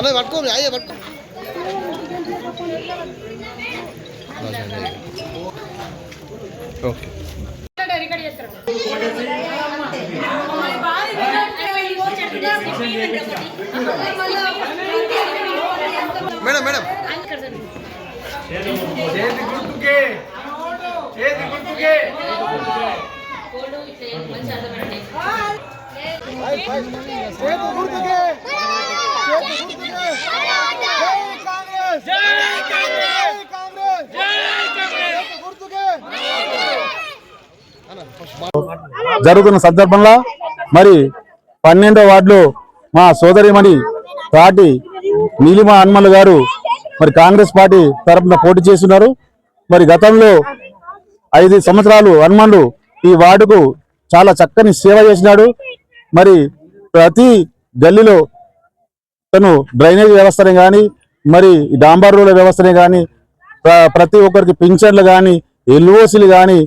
అన్న పట్టుకో అయ్యే పట్టుకో ఓకే మేడం మేడం చేతి గుర్తుకే చేతి గుర్తుకే చేతి గుర్తుకే చేతి గుర్తుకే జై కాంగ్రెస్ జై కాంగ్రెస్ జై కాంగ్రెస్ చేతి గుర్తుకే జరుగుతున్న సందర్భంలో మరి పన్నెండో వార్డులో మా సోదరిమణి తాటి నీలిమ హనుమల్ గారు మరి కాంగ్రెస్ పార్టీ తరపున పోటీ చేస్తున్నారు. మరి గతంలో ఐదు సంవత్సరాలు హనుమన్లు ఈ వార్డుకు చాలా చక్కని సేవ చేసినాడు. మరి ప్రతి గల్లీలో తను డ్రైనేజ్ వ్యవస్థనే కానీ మరి డాంబర్ రోడ్ల వ్యవస్థనే కానీ ప్రతి ఒక్కరికి పింఛన్లు కానీ ఎల్ఓసీలు కానీ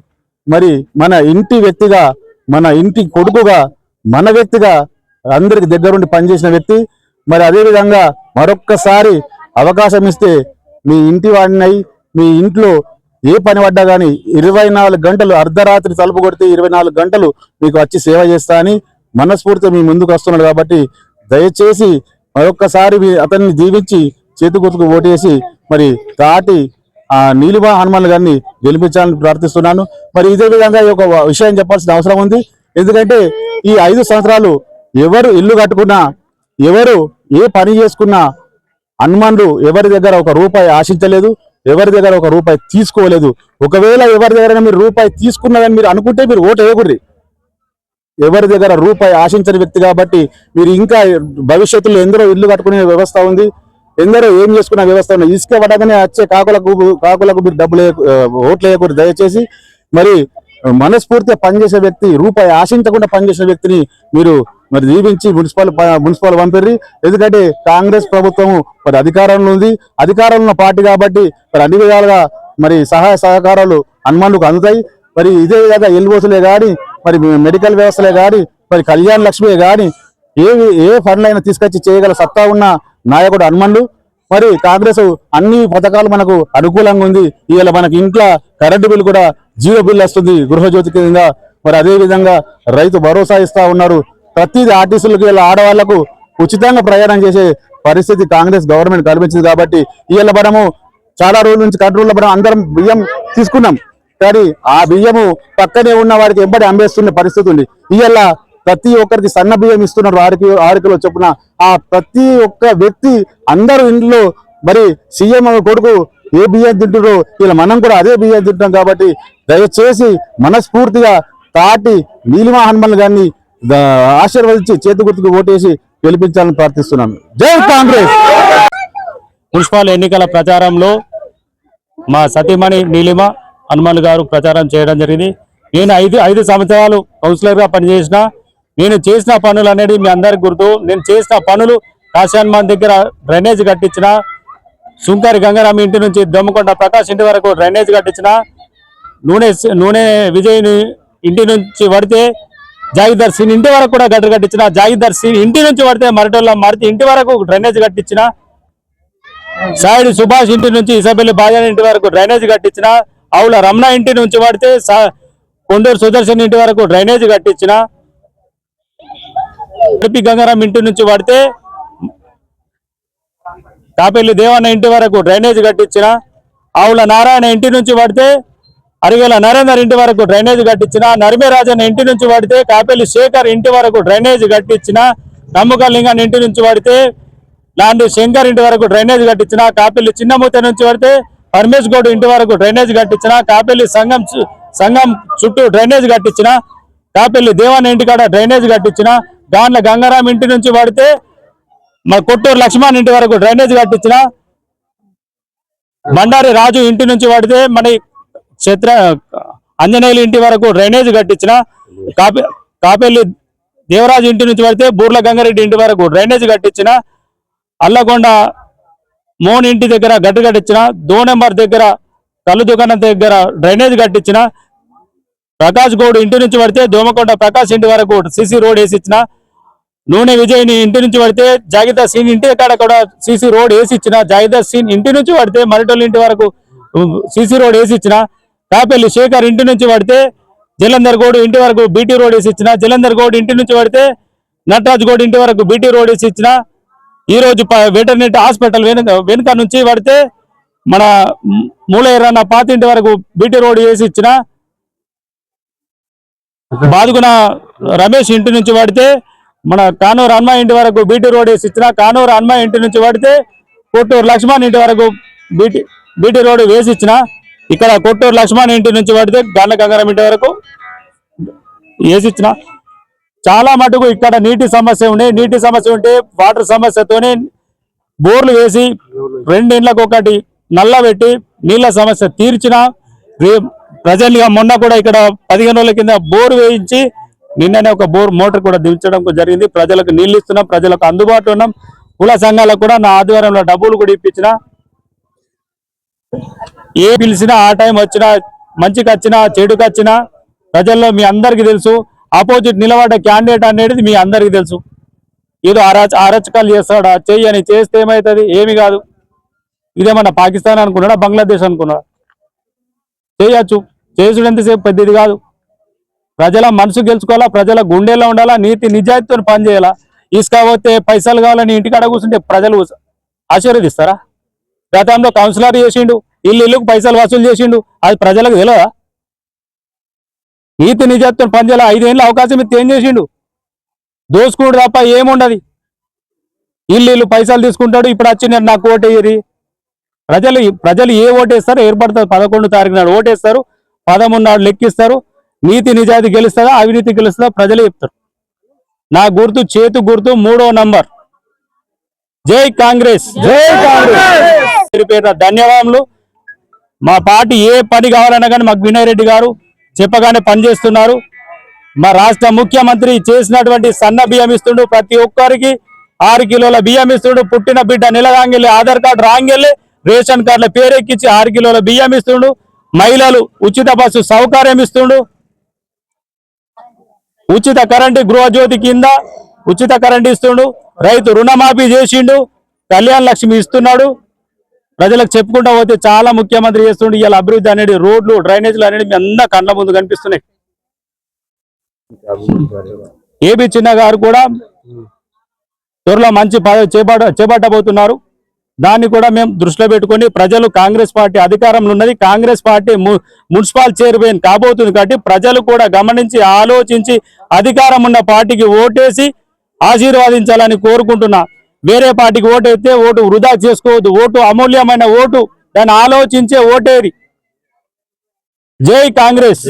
మరి మన ఇంటి వ్యక్తిగా మన ఇంటి కొడుకుగా మన వ్యక్తిగా అందరికి దగ్గరుండి పనిచేసిన వ్యక్తి మరి అదేవిధంగా మరొక్కసారి అవకాశం ఇస్తే మీ ఇంటి వాడినై మీ ఇంట్లో ఏ పని పడ్డా కానీ ఇరవై నాలుగు గంటలు అర్ధరాత్రి తలుపు కొడితే ఇరవై నాలుగు గంటలు మీకు వచ్చి సేవ చేస్తా అని మనస్ఫూర్తిగా మీ ముందుకు వస్తున్నాడు కాబట్టి దయచేసి మరొక్కసారి మీ అతన్ని దీవించి చేతి గుర్తుకు ఓటేసి మరి తాటి నీలిమ హనుమాన్ గారిని గెలిపించాలని ప్రార్థిస్తున్నాను. మరి ఇదే విధంగా ఈ ఒక విషయం చెప్పాల్సిన అవసరం ఉంది. ఎందుకంటే ఈ ఐదు సంవత్సరాలు ఎవరు ఇల్లు కట్టుకున్నా ఎవరు ఏ పని చేసుకున్నా హనుమాన్లు ఎవరి దగ్గర ఒక రూపాయి ఆశించలేదు ఎవరి దగ్గర ఒక రూపాయి తీసుకోలేదు. ఒకవేళ ఎవరి దగ్గర మీరు రూపాయి తీసుకున్నదని మీరు అనుకుంటే మీరు ఓటు వేయకూడదు. ఎవరి దగ్గర రూపాయి ఆశించని వ్యక్తి కాబట్టి మీరు ఇంకా భవిష్యత్తులో ఎందరో ఇల్లు కట్టుకునే వ్యవస్థ ఉంది. ఎందరో ఏం చేసుకున్న వ్యవస్థ ఉంది ఇసుక పడగానే వచ్చే కాకులకు కాకులకు మీరు డబ్బులు ఓట్లు వేయకూడదు. దయచేసి మరి మనస్ఫూర్తిగా పనిచేసే వ్యక్తి రూపాయి ఆశించకుండా పనిచేసే వ్యక్తిని మీరు మరి దీవించి మున్సిపల్ మున్సిపల్ పంపిర్రి. ఎందుకంటే కాంగ్రెస్ ప్రభుత్వము మరి అధికారంలో ఉంది. అధికారంలో ఉన్న పార్టీ కాబట్టి మరి అన్ని విధాలుగా మరి సహాయ సహకారాలు హనుమానుకు అందుతాయి. మరి ఇదే విధంగా ఎల్బోసులే కానీ మరి మెడికల్ వ్యవస్థలే కానీ మరి కళ్యాణ లక్ష్మి కానీ ఏవి ఏ ఫండ్లైనా తీసుకొచ్చి చేయగల సత్తా ఉన్న నాయకుడు హనుమన్లు మరి కాంగ్రెస్ అన్ని పథకాలు మనకు అనుకూలంగా ఉంది. ఇవాళ మనకి ఇంట్లో కరెంటు బిల్ కూడా జీరో బిల్ వస్తుంది గృహజ్యోతి కింద మరి అదే విధంగా రైతు భరోసా ఇస్తా ఉన్నారు. ప్రతి ఆర్టీసీలకు ఇలా ఆడవాళ్ళకు ఉచితంగా ప్రయాణం చేసే పరిస్థితి కాంగ్రెస్ గవర్నమెంట్ కల్పించింది కాబట్టి ఇవాళ మనము చాలా రోజుల నుంచి కంట్రోల్లో మనం అందరం బియ్యం తీసుకున్నాం. కానీ ఆ బియ్యము పక్కనే ఉన్న వారికి ఎంబడి అమ్మేస్తున్న పరిస్థితి ఉంది. ఇవాళ ప్రతి ఒక్కరికి సన్న బియ్యం ఇస్తున్నారు ఆరు కిలో ఆరు కిలో చొప్పున. ఆ ప్రతి ఒక్క వ్యక్తి అందరూ ఇంట్లో మరి సీఎం కొడుకు ఏ బియ్యం తింటున్నారో ఇలా మనం కూడా అదే బియ్యం తింటాం కాబట్టి దయచేసి మనస్ఫూర్తిగా తాటి నీలిమ హనుమన్ గారిని ఆశీర్వదించి చేతి గుర్తుకు ఓటేసి గెలిపించాలని ప్రార్థిస్తున్నాను జై కాంగ్రెస్! మున్సిపల్ ఎన్నికల ప్రచారంలో మా సతీమణి నీలిమ హనుమాన్ గారు ప్రచారం చేయడం జరిగింది. నేను ఐదు ఐదు సంవత్సరాలు కౌన్సిలర్గా పనిచేసిన నేను చేసిన పనులు అనేది మీ అందరికి గుర్తు. నేను చేసిన పనులు కాశాన్ హనుమాన్ దగ్గర డ్రైనేజ్ కట్టించిన సుంకరి గంగారాం ఇంటి నుంచి దమ్ముకొండ ప్రకాష్ ఇంటి వరకు డ్రైనేజ్ కట్టించిన నూనె నూనె విజయ్ ఇంటి నుంచి పడితే జాగిదర్ సింగ్ ఇంటి వరకు కూడా గడ్డ కట్టించిన జాగిదర్ సింగ్ ఇంటి నుంచి పడితే మరటోళ్ళ మరితి ఇంటి వరకు డ్రైనేజ్ కట్టించిన సాయుడు సుభాష్ ఇంటి నుంచి ఇసబెల్లి బాజాన్ ఇంటి వరకు డ్రైనేజ్ కట్టించిన ఆవుల రమణ ఇంటి నుంచి పడితే కొండూరు సుదర్శన్ ఇంటి వరకు డ్రైనేజ్ కట్టించిన ఉడిపి గంగారాం ఇంటి నుంచి పడితే కాపెల్లి దేవన్న ఇంటి వరకు డ్రైనేజ్ కట్టించిన ఆవుల నారాయణ ఇంటి నుంచి పడితే అరివేల నరేందర్ ఇంటి వరకు డ్రైనేజ్ కట్టించిన నరిమేరాజన్ ఇంటి నుంచి పడితే కాపెల్లి శేఖర్ ఇంటి వరకు డ్రైనేజ్ కట్టించిన నమ్మకలింగన్ ఇంటి నుంచి పడితే లాంటి శంకర్ ఇంటి వరకు డ్రైనేజ్ కట్టించిన కాపెల్లి చిన్నమూత నుంచి పడితే పరమేష్ గౌడ్ ఇంటి వరకు డ్రైనేజ్ కట్టించిన కాపెల్లి సంఘం సంఘం చుట్టూ డ్రైనేజ్ కట్టించిన కాపెల్లి దేవాన ఇంటి కాడ డ్రైనేజ్ కట్టించిన దాంట్లో గంగారాం ఇంటి నుంచి పడితే మా కొట్టూరు లక్ష్మణ్ ఇంటి వరకు డ్రైనేజ్ కట్టించిన. బండారి రాజు ఇంటి నుంచి పడితే మన చిత్ర అంజనేయులు ఇంటి వరకు డ్రైనేజ్ కట్టించిన. కాపే కాపేల్లి దేవరాజు ఇంటి నుంచి పడితే బూర్ల గంగారెడ్డి ఇంటి వరకు డ్రైనేజ్ కట్టించిన. అల్లకొండ మోన్ ఇంటి దగ్గర గట్టు కట్టించిన. దో నెంబర్ దగ్గర కళ్ళు దుకాణం దగ్గర డ్రైనేజ్ కట్టించిన. ప్రకాష్ గౌడ్ ఇంటి నుంచి పడితే దోమకొండ ప్రకాష్ ఇంటి వరకు సిసి రోడ్ వేసి ఇచ్చిన. నూనె విజయ్ని ఇంటి నుంచి పడితే జాగిదా సీన్ ఇంటి కాడ కూడా సీసీ రోడ్ వేసి ఇచ్చిన జాగిదా సీన్ ఇంటి నుంచి పడితే మరిటోళ్ళ ఇంటి వరకు సీసీ రోడ్ వేసి ఇచ్చిన కాపెల్లి శేఖర్ ఇంటి నుంచి పడితే జలంధర్ గౌడ్ ఇంటి వరకు బీటీ రోడ్ వేసి ఇచ్చిన జలంధర్ గోడు ఇంటి నుంచి పడితే నటరాజ్ గోడు ఇంటి వరకు బీటీ రోడ్ వేసి ఇచ్చిన ఈ రోజు వెటర్నరీ హాస్పిటల్ వెనుక వెనుక నుంచి పడితే మన మూలయ్యరన్న పాత ఇంటి వరకు బీటీ రోడ్ వేసి ఇచ్చిన బాదుకున్న రమేష్ ఇంటి నుంచి పడితే మన కానూరు అన్మా ఇంటి వరకు బీటీ రోడ్ వేసి ఇచ్చిన కానూరు అన్మా ఇంటి నుంచి పడితే కొట్టూరు లక్ష్మణ్ ఇంటి వరకు బీటీ బీటీ రోడ్ వేసి ఇచ్చిన. ఇక్కడ కొట్టూరు లక్ష్మణ్ ఇంటి నుంచి పడితే గండ గంగారం ఇంటి వరకు వేసి ఇచ్చిన. చాలా మటుకు ఇక్కడ నీటి సమస్య ఉండే నీటి సమస్య ఉంటే వాటర్ సమస్యతోనే బోర్లు వేసి రెండిండ్లకు ఒకటి నల్లబెట్టి నీళ్ళ సమస్య తీర్చిన. రే- మొన్న కూడా ఇక్కడ పదిహేను రోజుల కింద బోర్ వేయించి నిన్ననే ఒక బోర్ మోటార్ కూడా దించడం జరిగింది. ప్రజలకు నీళ్ళు ఇస్తున్నాం ప్రజలకు అందుబాటులో ఉన్నాం. కుల సంఘాలకు కూడా నా ఆధ్వర్యంలో డబ్బులు కూడా ఇప్పించిన. ఏ పిలిచినా ఆ టైం వచ్చినా మంచికి వచ్చినా చెడుకి వచ్చినా ప్రజల్లో మీ అందరికీ తెలుసు. ఆపోజిట్ నిలబడ్డ క్యాండిడేట్ అనేది మీ అందరికీ తెలుసు. ఏదో అరాచ అరచకాలు చేస్తాడా? చెయ్యని చేస్తే ఏమవుతుంది ఏమి కాదు. ఇదేమన్నా పాకిస్తాన్ అనుకున్నాడా? బంగ్లాదేశ్ అనుకున్నాడా? చేయొచ్చు. చేసుడు ఎంతసేపు పెద్దది కాదు. ప్రజల మనసు గెలుచుకోవాలా? ప్రజల గుండెల్లో ఉండాలా? నీతి నిజాయితీతో పనిచేయాలా? ఇసుక పోతే పైసలు కావాలని ఇంటికాడ కూర్చుంటే ప్రజలు ఆశీర్వదిస్తారా? గతంలో కౌన్సిలర్ చేసిండు ఇల్లు ఇల్లుకు పైసలు వసూలు చేసిండు అది ప్రజలకు తెలియదా నీతి నిజాయితీతో పనిచేయాలా? ఐదేళ్ళు అవకాశం ఇస్తే ఏం చేసిండు? దోసుకుంటు తప్ప ఏముండదు? ఇల్లు ఇల్లు పైసలు తీసుకుంటాడు ఇప్పుడు వచ్చి నాకు ఓటేయరి ప్రజలు ప్రజలు ఏ ఓటేస్తారో ఏర్పడతారు పదకొండు తారీఖు నాడు. ఓటేస్తారు పదమూడు నాడు లెక్కిస్తారు నీతి నిజాయితీ గెలుస్తుందా అవినీతి గెలుస్తుందా ప్రజలే చెప్తారు. నా గుర్తు చేతు గుర్తు మూడో నంబర్. జై కాంగ్రెస్. జై కాంగ్రెస్. ధన్యవాదములు. మా పార్టీ ఏ పని కావాలన్నా కానీ మాకు వినయ్ రెడ్డి గారు చెప్పగానే పనిచేస్తున్నారు మా రాష్ట్ర ముఖ్యమంత్రి చేసినటువంటి సన్న బియ్యం ఇస్తుండు ప్రతి ఒక్కరికి. ఆరు కిలోల బియ్యం ఇస్తుండు పుట్టిన బిడ్డ నెలగాంగెళ్ళి ఆధార్ కార్డు రాంగెళ్ళి రేషన్ కార్డుల పేరెక్కించి ఆరు కిలోల బియ్యం ఇస్తుండు. మహిళలు ఉచిత బస్సు సౌకర్యం ఇస్తుండు. ఉచిత కరెంటు గృహజ్యోతి కింద ఉచిత కరెంట్ ఇస్తుండు. రైతు రుణమాఫీ చేసిండు. కళ్యాణ లక్ష్మి ఇస్తున్నాడు. ప్రజలకు చెప్పుకుంటా పోతే చాలా ముఖ్యమంత్రి చేస్తుండు. ఇవాళ అభివృద్ధి అనేది రోడ్లు డ్రైనేజీలు అనేది మీ అందరూ కళ్ళ ముందు కనిపిస్తున్నాయి. ఏబి చిన్న గారు కూడా త్వరలో మంచి పదవి చేపట్ట చేపట్టబోతున్నారు. దాన్ని కూడా మేము దృష్టిలో పెట్టుకొని ప్రజలు కాంగ్రెస్ పార్టీ అధికారంలో ఉన్నది. కాంగ్రెస్ పార్టీ ము- మున్సిపల్ చైర్మన్ కాబోతుంది కాబట్టి ప్రజలు కూడా గమనించి ఆలోచించి అధికారం ఉన్న పార్టీకి ఓటేసి ఆశీర్వాదించాలని కోరుకుంటున్నా. వేరే పార్టీకి ఓటేస్తే ఓటు వృధా చేసుకోవద్దు. ఓటు అమూల్యమైన ఓటు. దాన్ని ఆలోచించే ఓటేరి. జై కాంగ్రెస్.